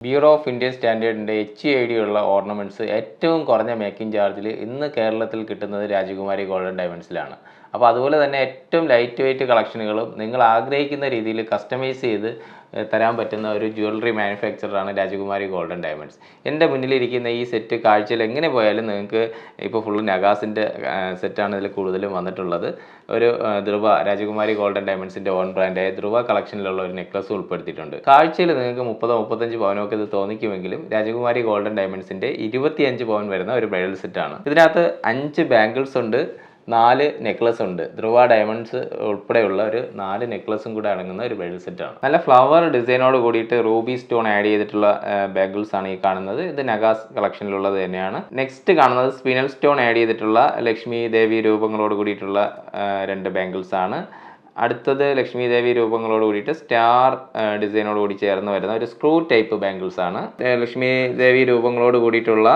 Bureau of Indian സ്റ്റാൻഡേർഡിന്റെ H I D ഉള്ള ornaments ഏറ്റവും കുറഞ്ഞ മേക്കിംഗ് ചാർജിൽ ഇന്ന് കേരളത്തിൽ കിട്ടുന്നത് രാജകുമാരി ഗോൾഡൻ ഡയമണ്ട്സിലാണ് അപ്പോൾ അതുപോലെ തന്നെ ഏറ്റവും ലൈറ്റ് വെയിറ്റ് കളക്ഷനുകളും നിങ്ങൾ ആഗ്രഹിക്കുന്ന രീതിയിൽ കസ്റ്റമൈസ് ചെയ്ത് തരാൻ പറ്റുന്ന ഒരു ജ്വല്ലറി മാനുഫാക്ചറാണ് രാജകുമാരി ഗോൾഡൻ ഡയമണ്ട്സ് എന്റെ മുന്നിലിരിക്കുന്ന ഈ സെറ്റ് കാഴ്ചയിൽ എങ്ങനെ പോയാലും നിങ്ങൾക്ക് ഇപ്പോൾ ഫുള്ള് നഗാസിന്റെ സെറ്റാണ് ഇതിൽ കൂടുതലും വന്നിട്ടുള്ളത്. ഒരു ധ്രുവ രാജകുമാരി ഗോൾഡൻ ഡയമണ്ട്സിന്റെ ഓൺ ബ്രാൻഡായ ധ്രുവ കളക്ഷനിലുള്ള ഒരു നെക്ലസ് ഉൾപ്പെടുത്തിയിട്ടുണ്ട്. കാഴ്ചയിൽ നിങ്ങൾക്ക് മുപ്പതോ മുപ്പത്തഞ്ച് പവനൊക്കെ ഇത് തോന്നിക്കുമെങ്കിലും രാജകുമാരി ഗോൾഡൻ ഡയമണ്ട്സിന്റെ ഇരുപത്തിയഞ്ച് പവൻ വരുന്ന ഒരു ബ്രൈഡൽ സെറ്റാണ് ഇതിനകത്ത് അഞ്ച് ബാംഗിൾസ് ഉണ്ട്. നാല് നെക്ലസ് ഉണ്ട്. ധ്രുവ ഡയമണ്ട്സ് ഉൾപ്പെടെയുള്ള ഒരു നാല് നെക്ലസും കൂടെ അടങ്ങുന്ന ഒരു ബ്രൈഡൽ സെറ്റാണ് നല്ല ഫ്ലവർ ഡിസൈനോട് കൂടിയിട്ട് റൂബി സ്റ്റോൺ ആഡ് ചെയ്തിട്ടുള്ള ബാഗിൾസ് ആണ് ഈ കാണുന്നത്. ഇത് നഗാസ് കളക്ഷനിലുള്ളത് തന്നെയാണ്. നെക്സ്റ്റ് കാണുന്നത് സ്പിനൽ സ്റ്റോൺ ആഡ് ചെയ്തിട്ടുള്ള ലക്ഷ്മി ദേവി രൂപങ്ങളോട് കൂടിയിട്ടുള്ള രണ്ട് ബാങ്കിൾസ് ആണ്. അടുത്തത് ലക്ഷ്മി ദേവി രൂപങ്ങളോട് കൂടിയിട്ട് സ്റ്റാർ ഡിസൈനോട് കൂടി ചേർന്ന് വരുന്ന ഒരു സ്ക്രൂ ടൈപ്പ് ബാങ്കിൾസ് ആണ്. ലക്ഷ്മി ദേവി രൂപങ്ങളോട് കൂടിയിട്ടുള്ള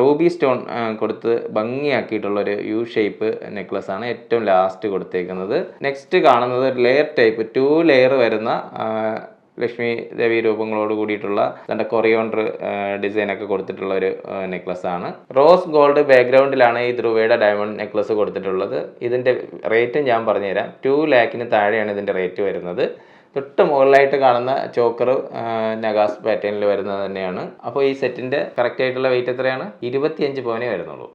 റൂബി സ്റ്റോൺ കൊടുത്ത് ഭംഗിയാക്കിയിട്ടുള്ള ഒരു യു ഷേപ്പ് നെക്ലസ് ആണ് ഏറ്റവും ലാസ്റ്റ് കൊടുത്തേക്കുന്നത്. നെക്സ്റ്റ് കാണുന്നത് ലെയർ ടൈപ്പ് ടു ലെയർ വരുന്ന ലക്ഷ്മി ദേവി രൂപങ്ങളോട് കൂടിയിട്ടുള്ള തന്റെ കൊറിയോണ്ടർ ഡിസൈനൊക്കെ കൊടുത്തിട്ടുള്ള ഒരു നെക്ലസ് ആണ്. റോസ് ഗോൾഡ് ബാക്ക്ഗ്രൗണ്ടിലാണ് ഈ ധ്രുവയുടെ ഡയമണ്ട് നെക്ലസ് കൊടുത്തിട്ടുള്ളത്. ഇതിന്റെ റേറ്റും ഞാൻ പറഞ്ഞുതരാം. ടു ലാക്കിന് താഴെയാണ് ഇതിന്റെ റേറ്റ് വരുന്നത്. തൊട്ട് മുകളിലായിട്ട് കാണുന്ന ചോക്കർ നഗാസ് പാറ്റേണിൽ വരുന്നത് തന്നെയാണ്. അപ്പോൾ ഈ സെറ്റിന്റെ കറക്റ്റ് ആയിട്ടുള്ള വെയിറ്റ് എത്രയാണ്? ഇരുപത്തിയഞ്ച് പവനേ വരുന്നുള്ളൂ.